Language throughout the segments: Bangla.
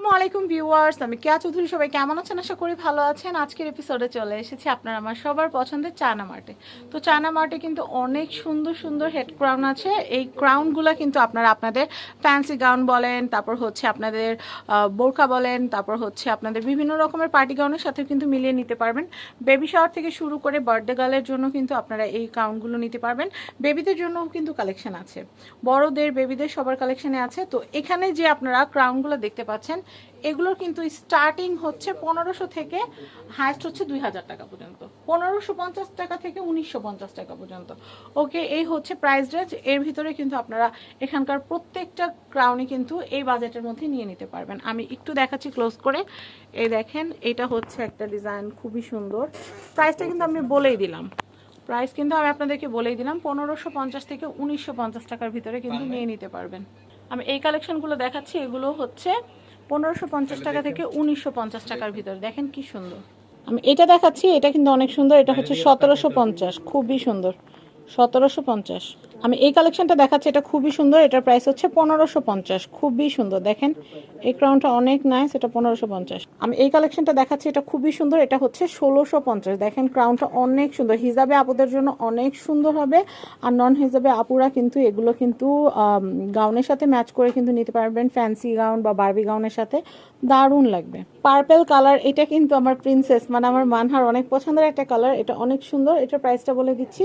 Je. আলাইকুম ভিউয়ার্স, আমি কেয়া চৌধুরী, সবাই কেমন আছেন? আশা করি ভালো আছেন। আজকের এপিসোডে চলে এসেছি আপনার আমার সবার পছন্দের চায়না মার্টে। তো চায়না মার্টে কিন্তু অনেক সুন্দর সুন্দর হেড ক্রাউন আছে। এই ক্রাউনগুলো কিন্তু আপনারা আপনাদের ফ্যান্সি গাউন বলেন, তারপর হচ্ছে আপনাদের বোরকা বলেন, তারপর হচ্ছে আপনাদের বিভিন্ন রকমের পার্টি গাউনের সাথে কিন্তু মিলিয়ে নিতে পারবেন। বেবি শাওয়ার থেকে শুরু করে বার্থডে গার্লের জন্য কিন্তু আপনারা এই গাউনগুলো নিতে পারবেন। বেবিদের জন্যও কিন্তু কালেকশন আছে। বড়দের বেবিদের সবার কালেকশনে আছে। তো এখানে যে আপনারা ক্রাউনগুলো দেখতে পাচ্ছেন এগুলোর কিন্তু স্টার্টিং হচ্ছে পনেরোশো থেকে হাইস্ট হচ্ছে দুই হাজার টাকা পর্যন্ত। পনেরোশো পঞ্চাশ টাকা থেকে উনিশশো পঞ্চাশ টাকা পর্যন্ত। ওকে এই হচ্ছে প্রাইস রেঞ্জ এর ভিতরে কিন্তু আপনারা এখানকার প্রত্যেকটা ক্রাউনই কিন্তু এই বাজেটের মধ্যে নিয়ে নিতে পারবেন। আমি একটু দেখাচ্ছি ক্লোজ করে। এই দেখেন এটা হচ্ছে একটা ডিজাইন খুবই সুন্দর। প্রাইসটা কিন্তু আমি বলেই দিলাম। প্রাইস কিন্তু আমি আপনাদেরকে বলেই দিলাম পনেরোশো পঞ্চাশ থেকে উনিশশো পঞ্চাশ টাকার ভিতরে কিন্তু নিয়ে নিতে পারবেন। আমি এই কালেকশনগুলো দেখাচ্ছি। এগুলো হচ্ছে পনেরোশো পঞ্চাশ টাকা থেকে উনিশশো পঞ্চাশ টাকার ভিতরে। দেখেন কি সুন্দর। আমি এটা দেখাচ্ছি এটা কিন্তু অনেক সুন্দর এটা হচ্ছে সতেরোশো পঞ্চাশ খুবই সুন্দর। সতেরোশো পঞ্চাশ। আমি এই কালেকশনটা দেখাচ্ছি, এটা খুবই সুন্দর, এটার প্রাইস হচ্ছে পনেরোশো পঞ্চাশ। খুবই সুন্দর, দেখেন। এই ক্রাউনটা অনেক নাইস এটা পনেরোশো পঞ্চাশ। আমি এই কালেকশনটা দেখাচ্ছি, এটা খুবই সুন্দর, এটা হচ্ছে ষোলোশো পঞ্চাশ। দেখেন ক্রাউনটা অনেক সুন্দর, হিজাবে আপুদের জন্য অনেক সুন্দর হবে, আর নন হিজাবে আপুরা কিন্তু এগুলো কিন্তু গাউনের সাথে ম্যাচ করে কিন্তু নিতে পারবেন ফ্যান্সি গাউন বা বার্বি গাউনের সাথে। দারুণ লাগবে। পার্পেল কালার এটা কিন্তু আমার প্রিন্সেস মানে আমার মানহার অনেক পছন্দের একটা কালার এটা অনেক সুন্দর, এটার প্রাইসটা বলে দিচ্ছি,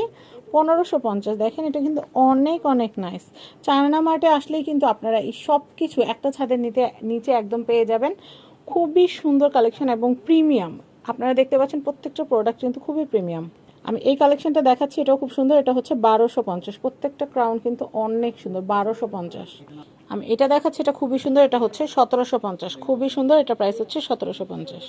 পনেরোশো পঞ্চাশ। দেখেন, এটা কিন্তু অনেক অনেক নাইস চায়না মার্টে আসলেই কিন্তু আপনারা এই সব কিছু একটা ছাদের নিতে, নিচে একদম পেয়ে যাবেন। খুবই সুন্দর কালেকশন এবং প্রিমিয়াম আপনারা দেখতে পাচ্ছেন প্রত্যেকটা প্রোডাক্ট কিন্তু খুবই প্রিমিয়াম আমি এই কালেকশনটা দেখাচ্ছি, এটাও খুব সুন্দর, এটা হচ্ছে বারোশো পঞ্চাশ। প্রত্যেকটা ক্রাউন কিন্তু অনেক সুন্দর, বারোশো পঞ্চাশ। আমি এটা দেখাচ্ছি, এটা খুবই সুন্দর, এটা হচ্ছে সতেরোশো পঞ্চাশ। খুবই সুন্দর, এটা প্রাইস হচ্ছে সতেরোশো পঞ্চাশ।